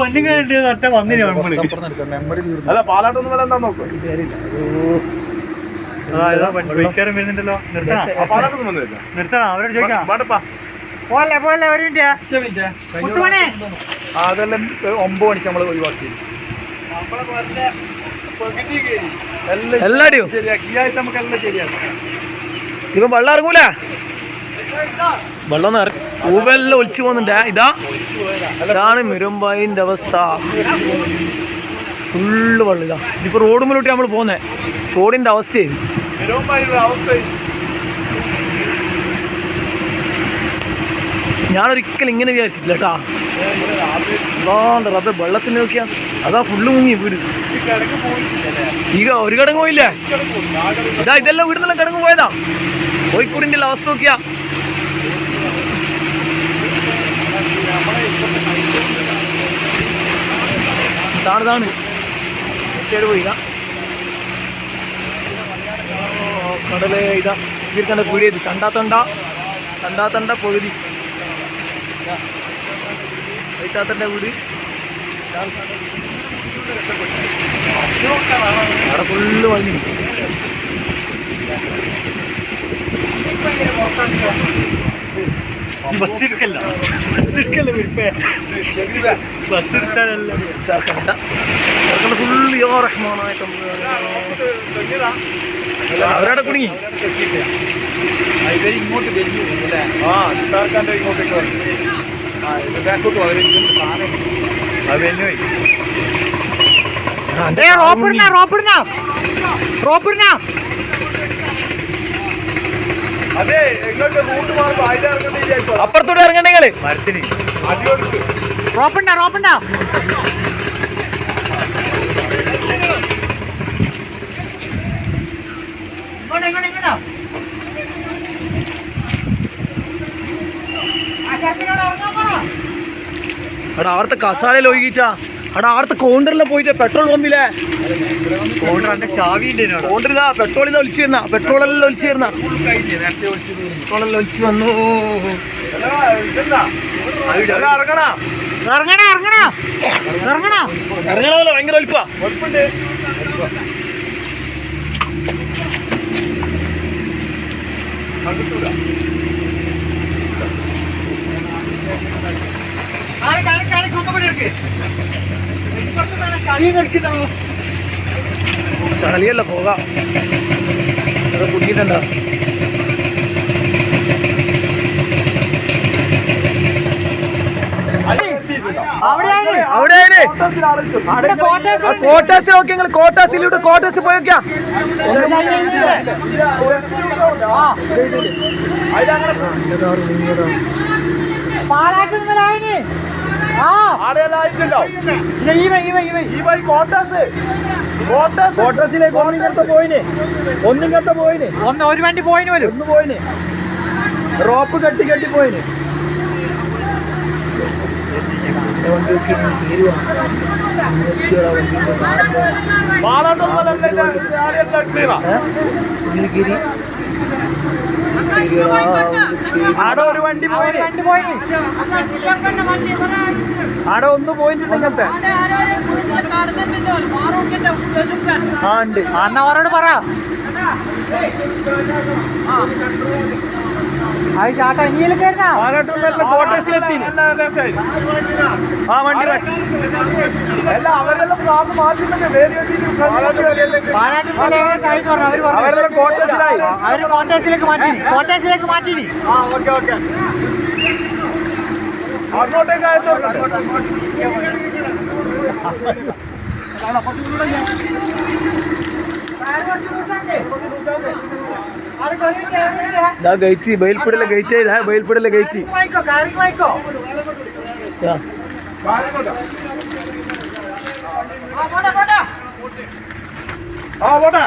പെണ്ണുങ്ങളുണ്ട് നമ്മൾ? അല്ല പാലാട്ടൊന്നും വില എന്താ നോക്ക്? ആ, ഇതാ ബൈക്കാരൻ വരുന്നുണ്ടല്ലോ. നിർത്തണ? ആ, പാലാട്ടൊന്നും വന്നില്ല? നിർത്തണ? അവരോട് ചോദിക്കാം. വേണ്ടപ്പാ പോലെ പോലെ ഒരു മിനിറ്റ്. മുത്തുമണി അതെല്ലാം ഒമ്പത് മണിക്ക് നമ്മൾ ഒഴിവാക്കി. എല്ലാടിയോ? ശരിയാക്കി. ഈ ആഴ്ച നമുക്ക് എല്ലാം ശരിയാക്കി. ഇവ വെള്ളം ഇറങ്ങൂല? വെള്ളം ഊവെല്ലാം ഒളിച്ചു പോകുന്നുണ്ട്. ഇതാ. ഇതാണ് മിരുമ്പായിന്റെ അവസ്ഥ. ഫുള്ള് വെള്ളം ഇതാ. ഇതിപ്പോ റോഡ് മുന്നോട്ട് നമ്മൾ പോകുന്നത് റോഡിന്റെ അവസ്ഥയായി. ഞാനൊരിക്കലും ഇങ്ങനെ വിചാരിച്ചിട്ടില്ല കേട്ടാ. അതാണ്ട് വെള്ളത്തിന് നോക്കിയാ അതാ ഫുള്ള് മുങ്ങി വീട്. ഈ ഒരു കിടങ്ങ് പോയില്ലേ? ഇതാ ഇതെല്ലാം വീടിനെല്ലാം കടങ്ങ് പോയതാ. കോഴിക്കോടിന്റെ എല്ലാം അവസ്ഥ നോക്കിയാ. ഇതാണ് ഇതാണ് ഒറ്റയുടെ പോയി ഇതാ ഓ, കടൽ ഇതാ ഇവർക്കണ്ട പീടിയത് കണ്ടാത്തണ്ട കണ്ടാത്തണ്ട പകുതി വൈറ്റാത്തന്റെ വീട് അവിടെ ഫുള്ള് വഴി ബസ് എടുക്കല്ല ബസ് എടുക്കല്ല ബസ് എടുത്താലല്ല ചേർക്കണ്ട. ചേർക്കണ്ട. ഫുള്ള് യോ റഹ്മാനായ അവരവിടെ കുടുങ്ങി. ഇങ്ങോട്ട് അല്ലേ? ആ സിത്താർക്കാന്റെ ഇങ്ങോട്ടേക്ക് ആ ബാക്കോട്ട് അവർ അത് വലിഞ്ഞു പോയി റോപ്പിടുന്ന റോപ്പിടുന്ന. റോപ്പിടുന്ന. അപ്പുറത്തോട്ട് ഇറങ്ങണ്ടേ നിങ്ങൾ. റോപ്പിണ്ട റോപ്പിണ്ട. അവിടെ അവിടുത്തെ കസാലയിൽ ഒഴുകിച്ചാ അവിടെ അടുത്ത കൗണ്ടറിൽ പോയിട്ട് പെട്രോൾ പമ്പിലെ ചാവിന്റെ കൗണ്ടറിതാ പെട്രോൾ ഇതാ ഒലിച്ചു വരുന്ന. പെട്രോൾ എല്ലാം ഒലിച്ചു വരുന്ന. പെട്രോൾ എല്ലാം ഒലിച്ചു വന്നു. ഇറങ്ങണ ഇറങ്ങണ ഇറങ്ങണ ഇറങ്ങണ ഇറങ്ങണമല്ലോ ഭയങ്കര ഒലിപ്പാ. ഉറപ്പുണ്ട് കണ്ടിട്ടില്ല ആരെ കളി കളിക്കുന്നോ ചളിയല്ല പോകാം. അത് കുടിക്കുന്നുണ്ടോ കോട്ടേഴ്സ് നോക്കി നിങ്ങൾ കോട്ടാസിലൂടെ കോട്ടാസ് പോയി നോക്കിയാ കോട്ടാസ് ഒന്നിങ്ങനത്തെ പോയിന് ഒന്നിങ്ങനത്തെ പോയിന് ഒന്ന് ഒരു വണ്ടി പോയിന് വരും ഒന്ന് പോയിന്. റോപ്പ് കെട്ടി കെട്ടി പോയിന്. ആടെ ഒരു വണ്ടി പോയി വണ്ടി പോയി. ആടെ ഒന്ന് പോയിട്ടുണ്ട് ഇങ്ങനത്തെ. ആ ഉണ്ട്. അന്ന അവരോട് പറ. അത് ചാട്ട ഇനിയിൽ കയറുന്ന കോട്ടേഴ്സിലെത്തി ആ വണ്ടി അവരെല്ലാം കോട്ടേഴ്സിലായി അവർ കോട്ടേഴ്സിലേക്ക് മാറ്റി. കോട്ടേഴ്സിലേക്ക് മാറ്റി ആ ഓക്കെ ഓക്കെ. അങ്ങോട്ടേക്ക് അയച്ചു. കൊടുക്കട്ടെ ഇതാ ഗൈറ്റി ബയൽപ്പുടിലെ ഗൈറ്റ് ഇതാ ബയൽപ്പുടിലെ ഗേറ്റ്. ആ പോട്ടെ